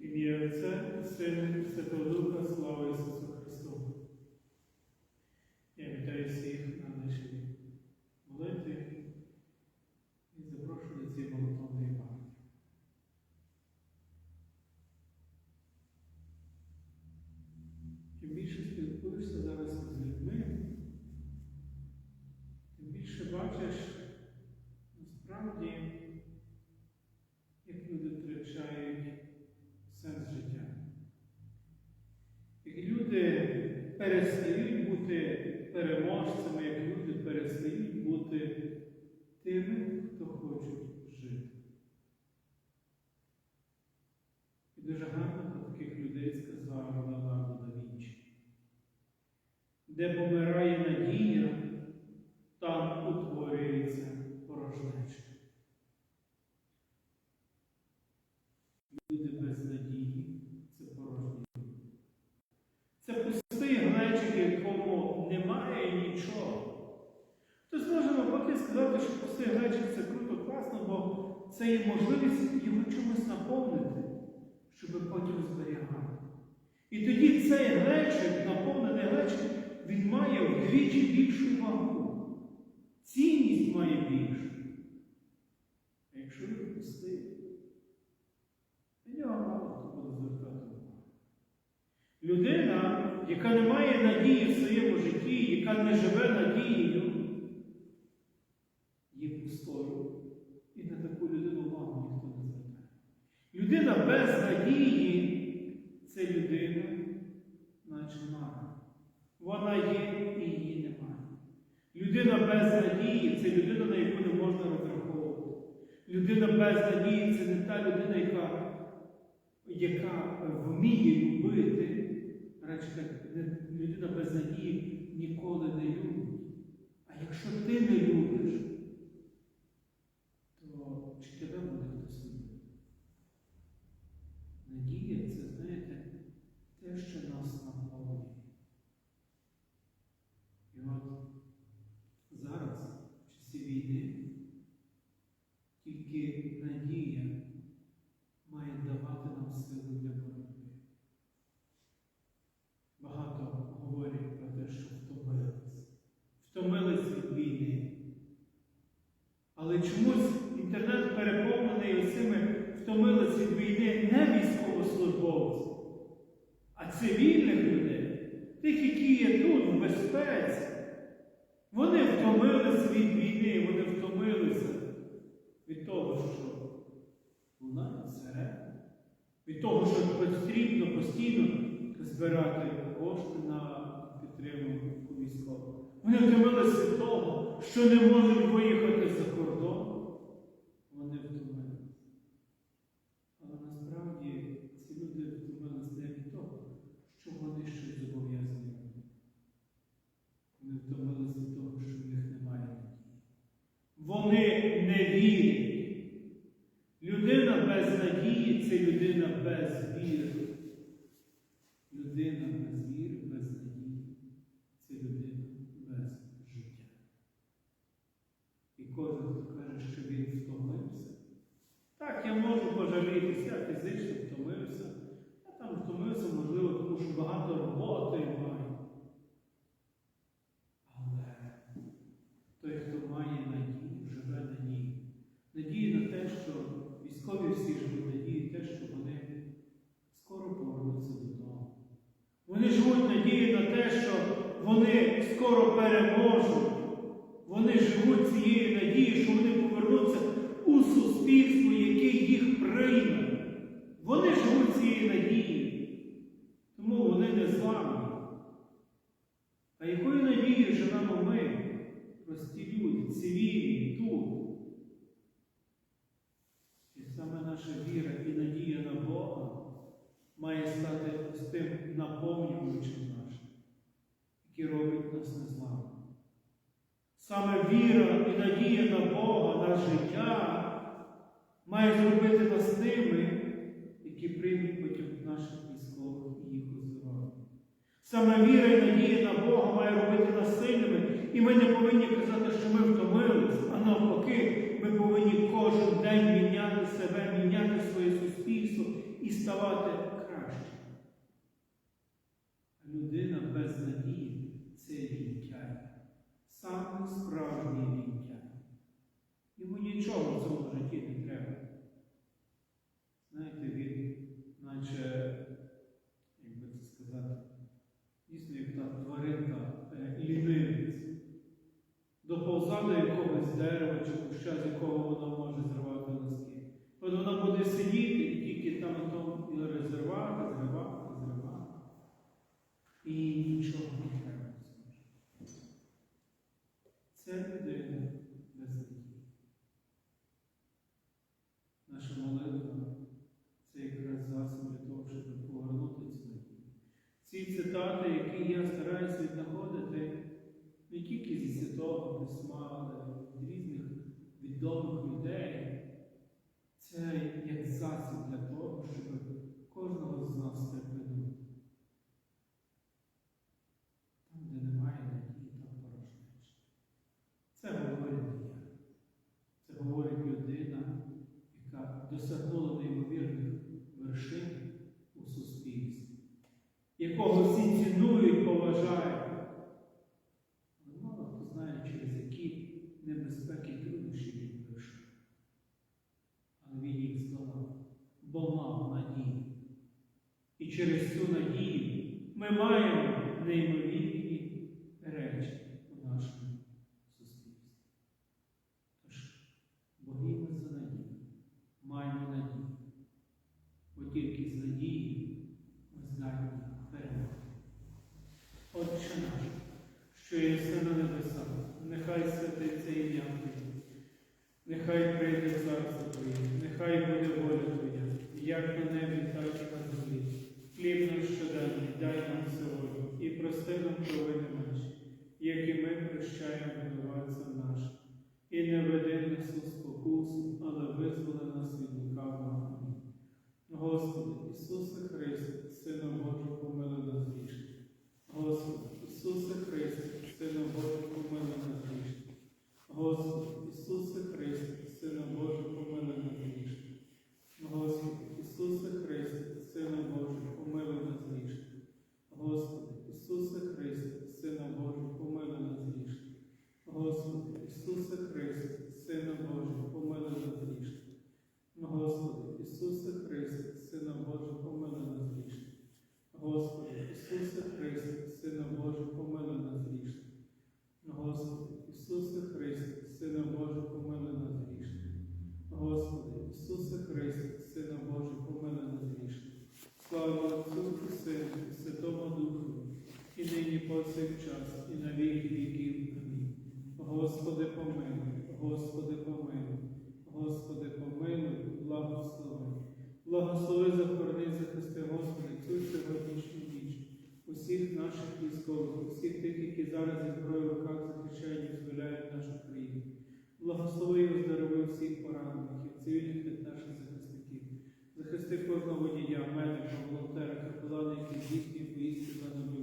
Ім'я Отця, і Сина, і Святого Духа, слава Ісусу Христу. Я вітаю всіх на нашій молитві і запрошую до цієї молитовної пам'яті. Чим більше спілкуєшся зараз з людьми, тим більше бачиш насправді, як люди втрачають сенс життя. Як люди перестають бути переможцями, як люди перестають бути тими, хто хочуть жити. І дуже гарно про таких людей сказав Леонардо да Вінчі. Де помирає надія, там утворюється порожнеча. Люди без надії це порожні. люди. Це пустий глечик, в якому немає нічого. Хтось може навпаки сказати, що пустий глечик це круто, класно, бо це є можливість його чимось наповнити, щоб потім зберігати. І тоді цей глечик, наповнений глечик, він має вдвічі більшу вагу. Цінність має більшу. А якщо він пустий, на нього мало хто звертати увагу. Людина, яка не має надії в своєму житті, яка не живе надією, є пустою. І на таку людину увагу ніхто не звертає. Людина без надії це людина, наче мара. Вона є і її немає. Людина без надії це людина, на яку не можна розраховувати. Людина без надії це не та людина, яка, яка вміє любити. Речі, людина без надії ніколи не любить. А якщо ти не любиш, то чи тебе буде хтось любити? Надія це, знаєте, те, що нас наповнює. І от зараз, в часі війни, тільки надія має давати нам сили для боротьби. Багато говорять про те, що втомились. Втомились від війни. Але чомусь інтернет переповнений оцими втомились від війни не військовослужбовців, а цивільних людей, тих, які є тут, в безпеці. Вони втомилися від війни, вони втомилися від того, що лунають сирени, від того, що потрібно постійно збирати кошти на підтримку військових. Вони втомилися того, що не можуть виїхати за кордон. Вони втомилися. Але насправді ці люди втомилися не від того, що вони щось зобов'язані. Вони втомилися від того, що в них немає надії. Вони не вірять. Людина без надії це людина без віри. Людина без віри, без надії це людина без життя. І кожен, каже, що він втомився. Так, я можу пожалітися, фізично втомився. Я там втомився, можливо, тому що багато роботи маю. Але той, хто має надію, живе надію. Надію на те, що військові всі живуть надію, те, що вони скоро повернуться додому. Вони живуть надію на те, що вони скоро переможуть. Вони живуть цією надією, що вони повернуться у суспільство, яке їх прийме. Вони живуть цією надією. Тому вони не зламані. А якою надією живемо ми, прості люди, цивільні, тут? І саме наша віра і надія на Бога має стати з тим наповнювачем нашим, який робить нас незламними. Саме віра і надія на Бога, на життя має зробити нас тими, які приймуть потім наших військових і їх оздоровлять. Саме віра і надія на Бога має робити нас сильними, і ми не повинні казати, що ми втомились, нічого. досягнуло неймовірних вершин у суспільстві, якого всі цінують, поважають. Але мало хто знає, через які небезпеки труднощі він пройшов. Але він їх здолав, бо мав надію. І через цю надію ми маємо неймовірність. надії в знанні перемоги. Отче наш, що є єси на небесах, нехай святиться ім'я Твоє, нехай прийде царство Твоє, нехай буде воля Твоя, як на небі. Ісусе Христе, Сина Божий. повсякчас і на віки віків. Амінь. Господи, помилуй, Господи, помилуй, Господи, помилуй, благослови. Благослови, захорони, захисти, Господи, цю сьогоднішню ніч, усіх наших військових, усіх тих, які зараз зі зброю в руках захищають і дозволяють нашу країну. Благослови і оздорови всіх поранених і цивільних від наших захисників, захисти кожного водія, медика, волонтера, капелана, які здійснюють поїздки за нами.